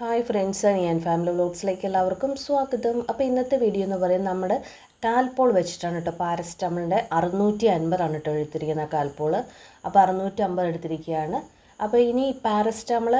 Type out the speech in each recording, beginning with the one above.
Hi friends ഞാൻ family വ്ലോഗ്സിലേക്ക് എല്ലാവർക്കും സ്വാഗതം. അപ്പോൾ ഇന്നത്തെ വീഡിയോ എന്ന് പറയുന്നത് നമ്മുടെ കാൽപോൾ വെച്ചിട്ടാണ് കേട്ടോ. പാരസ്റ്റമോളിന്റെ അറുന്നൂറ്റി അൻപതാണ് കേട്ടോ എടുത്തിരിക്കുന്ന കാൽപോൾ. അപ്പോൾ അറുന്നൂറ്റി അമ്പത് എടുത്തിരിക്കുകയാണ്. അപ്പോൾ ഇനി പാരസ്റ്റമൾ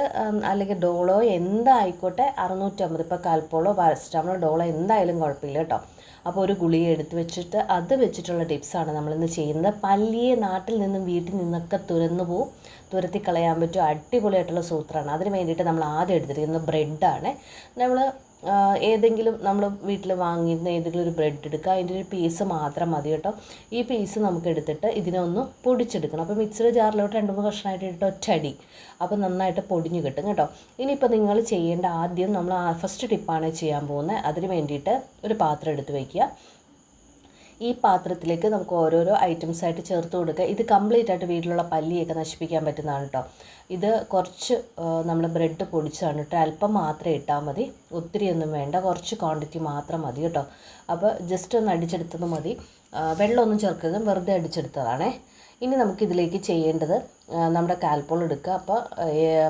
അല്ലെങ്കിൽ ഡോളോ എന്തായിക്കോട്ടെ അറുന്നൂറ്റമ്പത് ഇപ്പോൾ കാൽപോളോ പാരസ്റ്റമോളോ ഡോളോ എന്തായാലും കുഴപ്പമില്ല കേട്ടോ. അപ്പോൾ ഒരു ഗുളിക എടുത്ത് വെച്ചിട്ട് അത് വെച്ചിട്ടുള്ള ടിപ്സാണ് നമ്മളിന്ന് ചെയ്യുന്നത്. പല്ലിയെ നാട്ടിൽ നിന്നും വീട്ടിൽ നിന്നൊക്കെ തുരന്നു പോവും. തുരത്തി കളയാൻ പറ്റും അടിപൊളിയായിട്ടുള്ള സൂത്രമാണ്. അതിന് വേണ്ടിയിട്ട് നമ്മൾ ആദ്യം എടുത്തിരിക്കുന്നത് ബ്രെഡാണ്. നമ്മൾ ഏതെങ്കിലും നമ്മൾ വീട്ടിൽ വാങ്ങിയിരുന്ന ഏതെങ്കിലും ഒരു ബ്രെഡ് എടുക്കുക അതിന്റെ ഒരു പീസ് മാത്രം മതി കേട്ടോ. ഈ പീസ് നമുക്ക് എടുത്തിട്ട് ഇതിനെ ഒന്ന് പൊടിച്ചെടുക്കണം. അപ്പോൾ മിക്സിയുടെ ജാറിലോട്ട് രണ്ട് മൂന്ന് കഷ്ണമായിട്ട് ഇട്ട് ഒറ്റടി അപ്പോൾ നന്നായിട്ട് പൊടിഞ്ഞു കിട്ടും കേട്ടോ. ഇനിയിപ്പോൾ നിങ്ങൾ ചെയ്യേണ്ട ആദ്യം നമ്മൾ ഫസ്റ്റ് ടിപ്പാണ് ചെയ്യാൻ പോകുന്നത് അതിന് വേണ്ടിയിട്ട് ഒരു പാത്രം എടുത്ത് വയ്ക്കുക ഈ പാത്രത്തിലേക്ക് നമുക്ക് ഓരോരോ ഐറ്റംസ് ആയിട്ട് ചേർത്ത് കൊടുക്കുക. ഇത് കംപ്ലീറ്റ് ആയിട്ട് വീട്ടിലുള്ള പല്ലിയൊക്കെ നശിപ്പിക്കാൻ പറ്റുന്നതാണ് കേട്ടോ ഇത് കുറച്ച് നമ്മൾ ബ്രെഡ് പൊടിച്ചാണ് കേട്ടോ അല്പം മാത്രമേ ഇട്ടാൽ മതി. ഒത്തിരി ഒന്നും വേണ്ട. കുറച്ച് ക്വാണ്ടിറ്റി മാത്രം മതി കേട്ടോ അപ്പോൾ ജസ്റ്റ് ഒന്ന് അടിച്ചെടുത്തത് മതി. വെള്ളമൊന്നും ചേർക്കരുത്. വെറുതെ അടിച്ചെടുത്തതാണേ. ഇനി നമുക്കിതിലേക്ക് ചെയ്യേണ്ടത് നമ്മുടെ കാൽപോൾ എടുക്കുക. അപ്പോൾ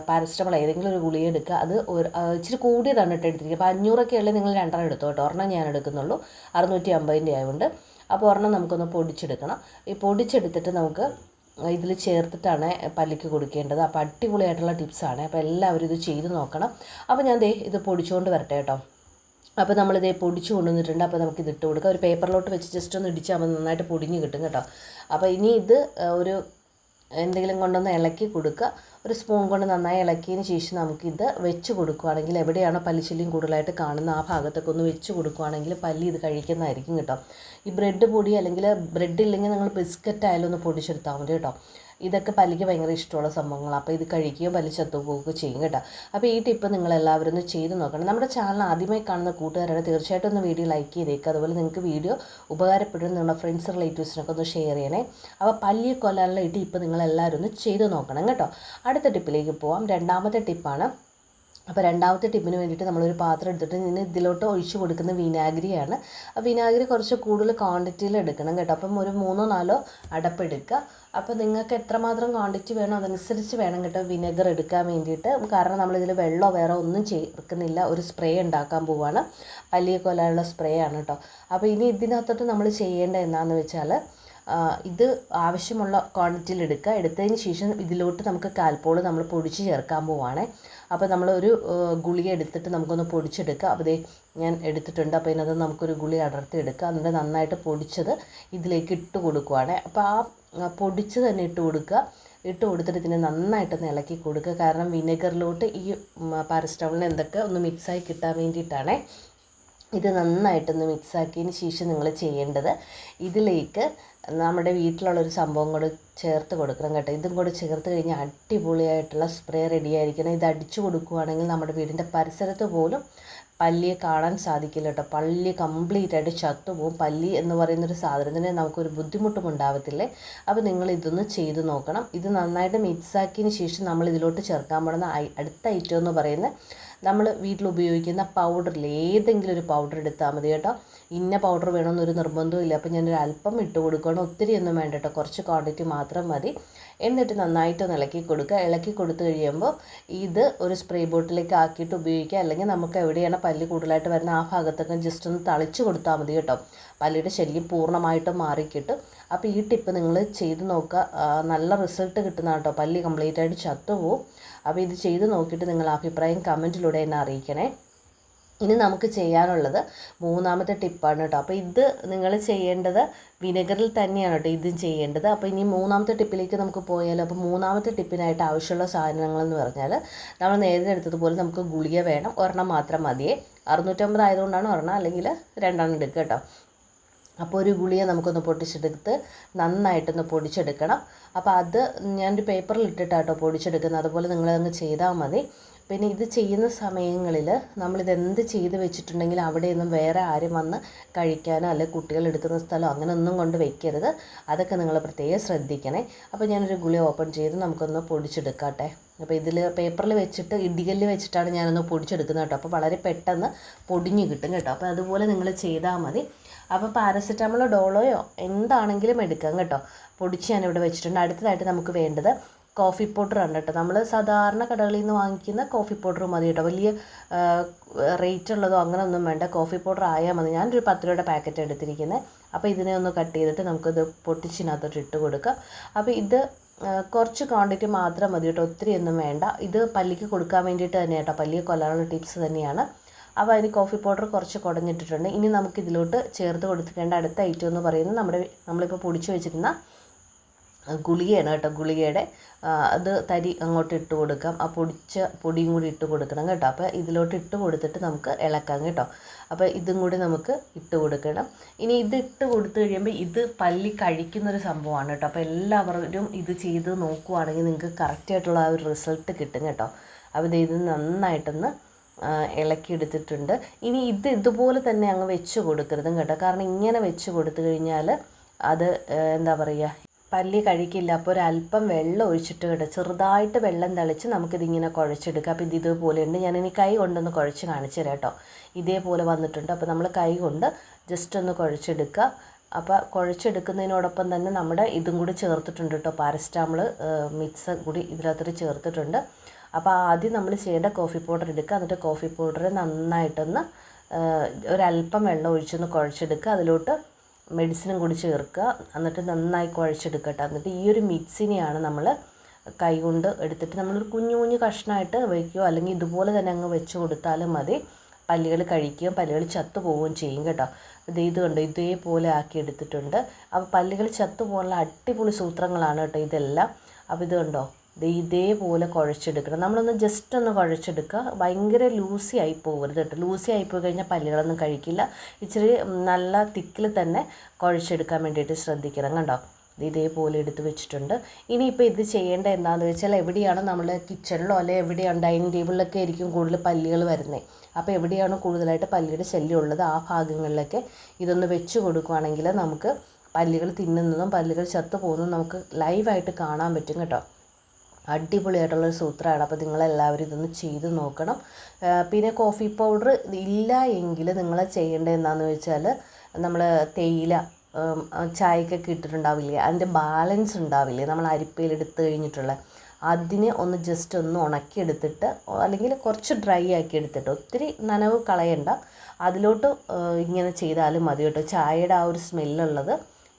പാരസ്റ്റമോൾ ഏതെങ്കിലും ഒരു ഗുളിക എടുക്കുക. അത് ഒരു ഇച്ചിരി കൂടിയതാണ് കേട്ടോ എടുത്തിരിക്കുക അപ്പോൾ അഞ്ഞൂറൊക്കെ ഉള്ളത് നിങ്ങൾ രണ്ടെണ്ണം എടുത്തോ കേട്ടോ ഒരെണ്ണം ഞാൻ എടുക്കുന്നുള്ളൂ. അറുന്നൂറ്റി അമ്പതിന്റെ ആയതുകൊണ്ട്. അപ്പോൾ ഒരെണ്ണം നമുക്കൊന്ന് പൊടിച്ചെടുക്കണം. ഈ പൊടിച്ചെടുത്തിട്ട് നമുക്ക് ഇതിൽ ചേർത്തിട്ടാണ് പല്ലിക്ക് കൊടുക്കേണ്ടത്. അപ്പോൾ അടിപൊളിയായിട്ടുള്ള ടിപ്സാണ് അപ്പോൾ എല്ലാവരും ഇത് ചെയ്ത് നോക്കണം. അപ്പോൾ ഞാൻ ദേ ഇത് പൊടിച്ചുകൊണ്ട് വരട്ടെ കേട്ടോ. അപ്പോൾ നമ്മളിത് പൊടിച്ചു കൊണ്ടുവന്നിട്ടുണ്ട്. അപ്പോൾ നമുക്ക് ഇത് ഇട്ട് കൊടുക്കാം. ഒരു പേപ്പറിലോട്ട് വെച്ച് ജസ്റ്റ് ഒന്ന് ഇടിച്ചാൽ മതി. നന്നായിട്ട് പൊടിഞ്ഞ് കിട്ടും കേട്ടോ. അപ്പോൾ ഇനി ഇത് ഒരു എന്തെങ്കിലും കൊണ്ടൊന്ന് ഇളക്കി കൊടുക്കുക. ഒരു സ്പൂൺ കൊണ്ട് നന്നായി ഇളക്കിയതിന് ശേഷം നമുക്കിത് വെച്ച് കൊടുക്കുകയാണെങ്കിൽ എവിടെയാണോ പല്ലിശല്യം കൂടുതലായിട്ട് കാണുന്ന ആ ഭാഗത്തൊക്കെ ഒന്ന് വെച്ച് കൊടുക്കുകയാണെങ്കിൽ പല്ലി ഇത് കഴിക്കുന്നതായിരിക്കും കേട്ടോ. ഈ ബ്രെഡ് പൊടി അല്ലെങ്കിൽ ബ്രെഡ് ഇല്ലെങ്കിൽ നിങ്ങൾ ബിസ്ക്കറ്റ് ആയാലും ഒന്ന് പൊടിച്ചെടുത്താൽ മതി കേട്ടോ. ഇതൊക്കെ പല്ലിക്ക് ഭയങ്കര ഇഷ്ടമുള്ള സംഭവങ്ങളാണ് അപ്പോൾ ഇത് കഴിക്കുകയോ പല്ല് ചത്തുപോവുകയോ ചെയ്യും കേട്ടോ. അപ്പോൾ ഈ ടിപ്പ് നിങ്ങൾ എല്ലാവരും ഒന്ന് ചെയ്ത് നോക്കണം. നമ്മുടെ ചാനൽ ആദ്യമായി കാണുന്ന കൂട്ടുകാരുടെ തീർച്ചയായിട്ടും ഒന്ന് വീഡിയോ ലൈക്ക് ചെയ്തേക്കുക അതുപോലെ നിങ്ങൾക്ക് വീഡിയോ ഉപകാരപ്പെടുന്ന നിങ്ങളുടെ ഫ്രണ്ട്സ് റിലേറ്റീവ്സിനൊക്കെ ഒന്ന് ഷെയർ ചെയ്യണേ. അപ്പോൾ പല്ലിയെ കൊല്ലാനുള്ള ഈ ടിപ്പ് നിങ്ങൾ എല്ലാവരും ഒന്ന് ചെയ്ത് നോക്കണം കേട്ടോ. അടുത്ത ടിപ്പിലേക്ക് പോവാം. രണ്ടാമത്തെ ടിപ്പാണ് അപ്പോൾ രണ്ടാമത്തെ ടിപ്പിന് വേണ്ടിയിട്ട് നമ്മളൊരു പാത്രം എടുത്തിട്ട് ഇതിന് ഇതിലോട്ട് ഒഴിച്ചു കൊടുക്കുന്ന വിനാഗിരിയാണ്. ആ വിനാഗിരി കുറച്ച് കൂടുതൽ ക്വാണ്ടിറ്റിയിൽ എടുക്കണം കേട്ടോ. അപ്പം ഒരു മൂന്നോ നാലോ അടപ്പെടുക്കുക അപ്പോൾ നിങ്ങൾക്ക് എത്രമാത്രം ക്വാണ്ടിറ്റി വേണോ അതനുസരിച്ച് വേണം കേട്ടോ വിനെഗർ എടുക്കാൻ വേണ്ടിയിട്ട്. കാരണം നമ്മളിതിൽ വെള്ളമോ വേറെ ഒന്നും ചേർക്കുന്നില്ല. ഒരു സ്പ്രേ ഉണ്ടാക്കാൻ പോവുകയാണ് പല്ലിയെ കൊല്ലാനുള്ള സ്പ്രേ ആണ് കേട്ടോ. അപ്പോൾ ഇനി ഇതിനകത്തോട്ട് നമ്മൾ ചെയ്യേണ്ട എന്താണെന്ന് വെച്ചാൽ ഇത് ആവശ്യമുള്ള ക്വാണ്ടിറ്റിയിൽ എടുക്കുക. എടുത്തതിന് ശേഷം ഇതിലോട്ട് നമുക്ക് കാൽപ്പോൾ നമ്മൾ പൊടിച്ച് ചേർക്കാൻ പോവുകയാണേ അപ്പോൾ നമ്മൾ ഒരു ഗുളിക എടുത്തിട്ട് നമുക്കൊന്ന് പൊടിച്ചെടുക്കുക. അപ്പോൾ ദേ ഞാൻ എടുത്തിട്ടുണ്ട്. അപ്പോൾ ഇതിനകത്ത് നമുക്കൊരു ഗുളി അടർത്തി എടുക്കുക. എന്നിട്ട് നന്നായിട്ട് പൊടിച്ചത് ഇതിലേക്ക് ഇട്ട് കൊടുക്കുവാണ്. അപ്പോൾ ആ പൊടിച്ച് തന്നെ ഇട്ട് കൊടുക്കുക. ഇട്ട് കൊടുത്തിട്ട് ഇതിനെ നന്നായിട്ടൊന്ന് ഇളക്കി കൊടുക്കുക. കാരണം വിനെഗറിലോട്ട് ഈ പാരസ്റ്റമോളിന് എന്തൊക്കെ ഒന്ന് മിക്സായി കിട്ടാൻ വേണ്ടിയിട്ടാണേ. ഇത് നന്നായിട്ടൊന്ന് മിക്സാക്കിയതിന് ശേഷം നിങ്ങൾ ചെയ്യേണ്ടത് ഇതിലേക്ക് നമ്മുടെ വീട്ടിലുള്ള ഒരു സംഭവം കൂടെ ചേർത്ത് കൊടുക്കണം കേട്ടോ. ഇതും കൂടെ ചേർത്ത് കഴിഞ്ഞാൽ അടിപൊളിയായിട്ടുള്ള സ്പ്രേ റെഡി ആയിരിക്കണം ഇത് അടിച്ചു കൊടുക്കുകയാണെങ്കിൽ നമ്മുടെ വീടിന്റെ പരിസരത്ത് പോലും പല്ലിയെ കാണാൻ സാധിക്കില്ല കേട്ടോ. പല്ലി കംപ്ലീറ്റ് ആയിട്ട് ചത്തുപോകും. പല്ലി എന്ന് പറയുന്നൊരു സാധനത്തിന് നമുക്കൊരു ബുദ്ധിമുട്ടും ഉണ്ടാവത്തില്ലേ? അപ്പോൾ നിങ്ങൾ ഇതൊന്ന് ചെയ്ത് നോക്കണം. ഇത് നന്നായിട്ട് മിക്സാക്കിയതിന് ശേഷം നമ്മൾ ഇതിലോട്ട് ചേർക്കാൻ പോകുന്ന അടുത്ത ഐറ്റം എന്ന് പറയുന്നത് നമ്മൾ വീട്ടിൽ ഉപയോഗിക്കുന്ന പൗഡറിൽ ഏതെങ്കിലും ഒരു പൗഡർ എടുത്താൽ മതി കേട്ടോ. ഇന്ന പൗഡർ വേണമെന്നൊരു നിർബന്ധവും ഇല്ല. അപ്പോൾ ഞാനൊരു അല്പം ഇട്ട് കൊടുക്കണം ഒത്തിരി ഒന്നും വേണ്ട കേട്ടോ. കുറച്ച് ക്വാണ്ടിറ്റി മാത്രം മതി. എന്നിട്ട് നന്നായിട്ട് ഇളക്കി കൊടുക്കുക. ഇളക്കി കൊടുത്തു കഴിയുമ്പോൾ ഇത് ഒരു സ്പ്രേ ബോട്ടിലേക്ക് ആക്കിയിട്ട് ഉപയോഗിക്കുക. അല്ലെങ്കിൽ നമുക്ക് എവിടെയാണ് പല്ല് കൂടുതലായിട്ട് വരുന്ന ആ ഭാഗത്തൊക്കെ ജസ്റ്റ് ഒന്ന് തളിച്ച് കൊടുത്താൽ മതി കേട്ടോ. പല്ലിയുടെ ശല്യം പൂർണമായിട്ടും മാറിക്കിട്ടും. അപ്പോൾ ഈ ടിപ്പ് നിങ്ങൾ ചെയ്ത് നോക്കുക. നല്ല റിസൾട്ട് കിട്ടുന്ന കേട്ടോ. പല്ലി കംപ്ലീറ്റ് ആയിട്ട് ചത്തുപോകും അപ്പോൾ ഇത് ചെയ്ത് നോക്കിയിട്ട് നിങ്ങൾ അഭിപ്രായം കമന്റിലൂടെ എന്നെ അറിയിക്കണേ. ഇനി നമുക്ക് ചെയ്യാനുള്ളത് മൂന്നാമത്തെ ടിപ്പാണ് കേട്ടോ. അപ്പോൾ ഇത് നിങ്ങൾ ചെയ്യേണ്ടത് വിനെഗറിൽ തന്നെയാണ് കേട്ടോ ഇതും ചെയ്യേണ്ടത്. അപ്പോൾ ഇനി മൂന്നാമത്തെ ടിപ്പിലേക്ക് നമുക്ക് പോയാലോ? അപ്പോൾ മൂന്നാമത്തെ ടിപ്പിനായിട്ട് ആവശ്യമുള്ള സാധനങ്ങളെന്ന് പറഞ്ഞാൽ നമ്മൾ നേരത്തെ എടുത്തതുപോലെ നമുക്ക് ഗുളിക വേണം. ഒരെണ്ണം മാത്രം മതിയേ. അറുന്നൂറ്റമ്പത് ആയതുകൊണ്ടാണ് ഒരെണ്ണം അല്ലെങ്കിൽ രണ്ടെണ്ണം എടുക്കുക കേട്ടോ. അപ്പോൾ ഒരു ഗുളിയെ നമുക്കൊന്ന് പൊട്ടിച്ചെടുത്ത് നന്നായിട്ടൊന്ന് പൊടിച്ചെടുക്കണം. അപ്പോൾ അത് ഞാനൊരു പേപ്പറിൽ ഇട്ടിട്ടാട്ടോ പൊടിച്ചെടുക്കുന്നത്. അതുപോലെ നിങ്ങളതങ്ങ് ചെയ്താൽ മതി. പിന്നെ ഇത് ചെയ്യുന്ന സമയങ്ങളിൽ നമ്മളിത് എന്ത് ചെയ്ത് വെച്ചിട്ടുണ്ടെങ്കിൽ അവിടെയൊന്നും വേറെ ആരും വന്ന് കഴിക്കാനോ അല്ലെങ്കിൽ കുട്ടികൾ എടുക്കുന്ന സ്ഥലമോ അങ്ങനെ ഒന്നും കൊണ്ട് വെക്കരുത്. അതൊക്കെ നിങ്ങൾ പ്രത്യേകം ശ്രദ്ധിക്കണേ. അപ്പോൾ ഞാനൊരു ഗുളി ഓപ്പൺ ചെയ്ത് നമുക്കൊന്ന് പൊടിച്ചെടുക്കാട്ടെ. അപ്പോൾ ഇതിൽ പേപ്പറിൽ വെച്ചിട്ട് ഇടികല്ലിൽ വെച്ചിട്ടാണ് ഞാനൊന്ന് പൊടിച്ചെടുക്കുന്നത് കേട്ടോ. അപ്പോൾ വളരെ പെട്ടെന്ന് പൊടിഞ്ഞ് കിട്ടും കേട്ടോ. അപ്പോൾ അതുപോലെ നിങ്ങൾ ചെയ്താൽ മതി. അപ്പോൾ പാരസെറ്റാമോളോ ഡോളോയോ എന്താണെങ്കിലും എടുക്കാം കേട്ടോ. പൊടിച്ച് ഞാനിവിടെ വെച്ചിട്ടുണ്ട്. അടുത്തതായിട്ട് നമുക്ക് വേണ്ടത് കോഫി പൗഡറാണ് കേട്ടോ. നമ്മൾ സാധാരണ കടകളിൽ നിന്ന് വാങ്ങിക്കുന്ന കോഫി പൗഡർ മതി കേട്ടോ. വലിയ റേറ്റ് ഉള്ളതോ അങ്ങനെ ഒന്നും വേണ്ട. കോഫി പൗഡർ ആയാൽ മതി. ഞാനൊരു പത്ത് രൂപയുടെ പാക്കറ്റ് എടുത്തിരിക്കുന്നത് അപ്പോൾ ഇതിനെ ഒന്ന് കട്ട് ചെയ്തിട്ട് നമുക്കിത് പൊട്ടിച്ചിനകത്തോട്ട് ഇട്ട് കൊടുക്കാം. അപ്പോൾ ഇത് കുറച്ച് ക്വാണ്ടിറ്റി മാത്രം മതി കേട്ടോ. ഒത്തിരി ഒന്നും വേണ്ട. ഇത് പല്ലിക്ക് കൊടുക്കാൻ വേണ്ടിയിട്ട് തന്നെ കേട്ടോ. പല്ലിയെ കൊല്ലാനുള്ള ടിപ്സ് തന്നെയാണ്. അപ്പോൾ അതിന് കോഫി പൗഡർ കുറച്ച് കുടഞ്ഞിട്ടിട്ടുണ്ട്. ഇനി നമുക്ക് ഇതിലോട്ട് ചേർത്ത് കൊടുക്കേണ്ട അടുത്ത ഐറ്റം എന്ന് പറയുന്നത് നമ്മുടെ നമ്മളിപ്പോൾ പൊടിച്ച് വെച്ചിരുന്ന ഗുളികയാണ് കേട്ടോ ഗുളികയുടെ അത് തരി അങ്ങോട്ട് ഇട്ട് കൊടുക്കാം. ആ പൊടിച്ച പൊടിയും കൂടി ഇട്ട് കൊടുക്കണം കേട്ടോ. അപ്പോൾ ഇതിലോട്ട് ഇട്ട് കൊടുത്തിട്ട് നമുക്ക് ഇളക്കാം കേട്ടോ. അപ്പോൾ ഇതും കൂടി നമുക്ക് ഇട്ട് കൊടുക്കണം. ഇനി ഇത് ഇട്ട് കൊടുത്തു കഴിയുമ്പോൾ ഇത് പല്ലി കഴിക്കുന്നൊരു സംഭവമാണ് കേട്ടോ. അപ്പോൾ എല്ലാവരും ഇത് ചെയ്ത് നോക്കുവാണെങ്കിൽ നിങ്ങൾക്ക് കറക്റ്റായിട്ടുള്ള ആ ഒരു റിസൾട്ട് കിട്ടും കേട്ടോ. അപ്പോൾ ഇത് നന്നായിട്ടൊന്ന് ഇളക്കിയെടുത്തിട്ടുണ്ട് ഇനി ഇത് ഇതുപോലെ തന്നെ അങ്ങ് വെച്ച് കൊടുക്കരുതും കേട്ടോ. കാരണം ഇങ്ങനെ വെച്ച് കൊടുത്തു കഴിഞ്ഞാൽ അത് എന്താ പറയുക പല്ലി കഴിക്കില്ല. അപ്പോൾ ഒരല്പം വെള്ളം ഒഴിച്ചിട്ട് കേട്ടോ. ചെറുതായിട്ട് വെള്ളം തളിച്ച് നമുക്കിതിങ്ങനെ കുഴച്ചെടുക്കാം. അപ്പോൾ ഇത് ഇതുപോലെ ഉണ്ട് ഇനി കൈ കൊണ്ടൊന്ന് കുഴച്ച് കാണിച്ചു തരാം കേട്ടോ. ഇതേപോലെ വന്നിട്ടുണ്ട്. അപ്പോൾ നമ്മൾ കൈ കൊണ്ട് ജസ്റ്റ് ഒന്ന് കുഴച്ചെടുക്കുക. അപ്പോൾ കുഴച്ചെടുക്കുന്നതിനോടൊപ്പം തന്നെ നമ്മുടെ ഇതും കൂടി ചേർത്തിട്ടുണ്ട് കേട്ടോ. പാരസ്റ്റാമിൾ മിക്സ് കൂടി ഇതിനകത്തൊരു ചേർത്തിട്ടുണ്ട്. അപ്പോൾ ആദ്യം നമ്മൾ ചെയ്യേണ്ട കോഫി പൗഡർ എടുക്കുക. എന്നിട്ട് കോഫി പൗഡർ നന്നായിട്ടൊന്ന് ഒരല്പം വെള്ളം ഒഴിച്ചൊന്ന് കുഴച്ചെടുക്കുക. അതിലോട്ട് മെഡിസിനും കൂടി ചേർക്കുക. എന്നിട്ട് നന്നായി കുഴച്ചെടുക്കട്ടെ. എന്നിട്ട് ഈ ഒരു മിക്സിനെയാണ് നമ്മൾ കൈകൊണ്ട് എടുത്തിട്ട് നമ്മളൊരു കുഞ്ഞു കുഞ്ഞു കഷ്ണമായിട്ട് വയ്ക്കുകയോ അല്ലെങ്കിൽ ഇതുപോലെ തന്നെ അങ്ങ് വെച്ച് കൊടുത്താലും മതി. പല്ലുകൾ കഴിക്കുകയും പല്ലുകൾ ചത്തു പോവുകയും ചെയ്യും കേട്ടോ. ഇത് ഇത് കണ്ടോ? ഇതേപോലെ ആക്കി എടുത്തിട്ടുണ്ട്. അപ്പോൾ പല്ലുകൾ ചത്തുപോകാനുള്ള അടിപൊളി സൂത്രങ്ങളാണ് കേട്ടോ ഇതെല്ലാം. അപ്പോൾ ഇത് കണ്ടോ? ഇതേപോലെ കുഴച്ചെടുക്കണം. നമ്മളൊന്ന് ജസ്റ്റ് ഒന്ന് കുഴച്ചെടുക്കുക ഭയങ്കര ലൂസി ആയി പോകരുത് കേട്ടോ. ലൂസി ആയി പോയി കഴിഞ്ഞാൽ പല്ലുകളൊന്നും കഴിക്കില്ല. ഇച്ചിരി നല്ല തിക്കിൽ തന്നെ കുഴച്ചെടുക്കാൻ വേണ്ടിയിട്ട് ശ്രദ്ധിക്കണം കണ്ടോ? ഇത് ഇതേപോലെ എടുത്ത് വെച്ചിട്ടുണ്ട്. ഇനിയിപ്പോൾ ഇത് ചെയ്യേണ്ട എന്താണെന്ന് വെച്ചാൽ എവിടെയാണ് നമ്മൾ കിച്ചണിലോ അല്ലെങ്കിൽ എവിടെയാണ് ഡൈനിങ് ടേബിളിലൊക്കെ ആയിരിക്കും കൂടുതൽ പല്ലുകൾ വരുന്നത് അപ്പോൾ എവിടെയാണ് കൂടുതലായിട്ട് പല്ലിയുടെ ശല്യം ഉള്ളത് ആ ഭാഗങ്ങളിലൊക്കെ ഇതൊന്ന് വെച്ച് കൊടുക്കുകയാണെങ്കിൽ നമുക്ക് പല്ലുകൾ തിന്നുന്നതും പല്ലുകൾ ചത്തു പോകുന്നതും നമുക്ക് ലൈവായിട്ട് കാണാൻ പറ്റും കേട്ടോ. അടിപൊളിയായിട്ടുള്ളൊരു സൂത്രമാണ്. അപ്പോൾ നിങ്ങളെല്ലാവരും ഇതൊന്ന് ചെയ്ത് നോക്കണം. പിന്നെ കോഫി പൗഡർ ഇല്ല എങ്കിൽ നിങ്ങൾ ചെയ്യേണ്ടത് എന്താണെന്ന് വെച്ചാൽ നമ്മൾ തേയില ചായക്കൊക്കെ ഇട്ടിട്ടുണ്ടാവില്ലേ? അതിന്റെ ബാലൻസ് ഉണ്ടാവില്ലേ? നമ്മൾ അരിപ്പയിൽ എടുത്ത് കഴിഞ്ഞിട്ടുള്ള. അതിനെ ഒന്ന് ജസ്റ്റ് ഒന്ന് ഉണക്കിയെടുത്തിട്ട് അല്ലെങ്കിൽ കുറച്ച് ഡ്രൈ ആക്കി എടുത്തിട്ട് ഒത്തിരി നനവ് കളയണ്ട. അതിലോട്ട് ഇങ്ങനെ ചെയ്താലും മതി കേട്ടോ. ചായയുടെ ആ ഒരു സ്മെല്ലുള്ളത്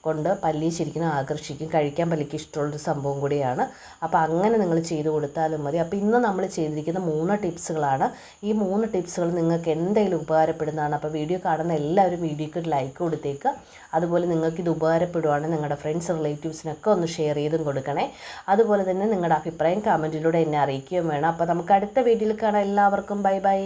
കൊണ്ട് പല്ലി ശരിക്കും ആകർഷിക്കും കഴിക്കാൻ പല്ലിക്ക് ഇഷ്ടമുള്ളൊരു സംഭവം കൂടിയാണ്. അപ്പോൾ അങ്ങനെ നിങ്ങൾ ചെയ്ത് കൊടുത്താലും മതി. അപ്പോൾ ഇന്ന് നമ്മൾ ചെയ്തിരിക്കുന്ന മൂന്ന് ടിപ്സുകളാണ്. ഈ മൂന്ന് ടിപ്സുകൾ നിങ്ങൾക്ക് എന്തെങ്കിലും ഉപകാരപ്പെടുന്നതാണ്. അപ്പോൾ വീഡിയോ കാണുന്ന എല്ലാവരും വീഡിയോക്ക് ഒരു ലൈക്ക് കൊടുത്തേക്കുക അതുപോലെ നിങ്ങൾക്ക് ഇത് ഉപകാരപ്പെടുവാണെങ്കിൽ നിങ്ങളുടെ ഫ്രണ്ട്സ് റിലേറ്റീവ്സിനൊക്കെ ഒന്ന് ഷെയർ ചെയ്തും കൊടുക്കണേ. അതുപോലെ തന്നെ നിങ്ങളുടെ അഭിപ്രായം കമന്റിലൂടെ എന്നെ അറിയിക്കുകയും വേണം. അപ്പോൾ നമുക്ക് അടുത്ത വീഡിയോയിൽ കാണാം. എല്ലാവർക്കും ബൈ ബൈ.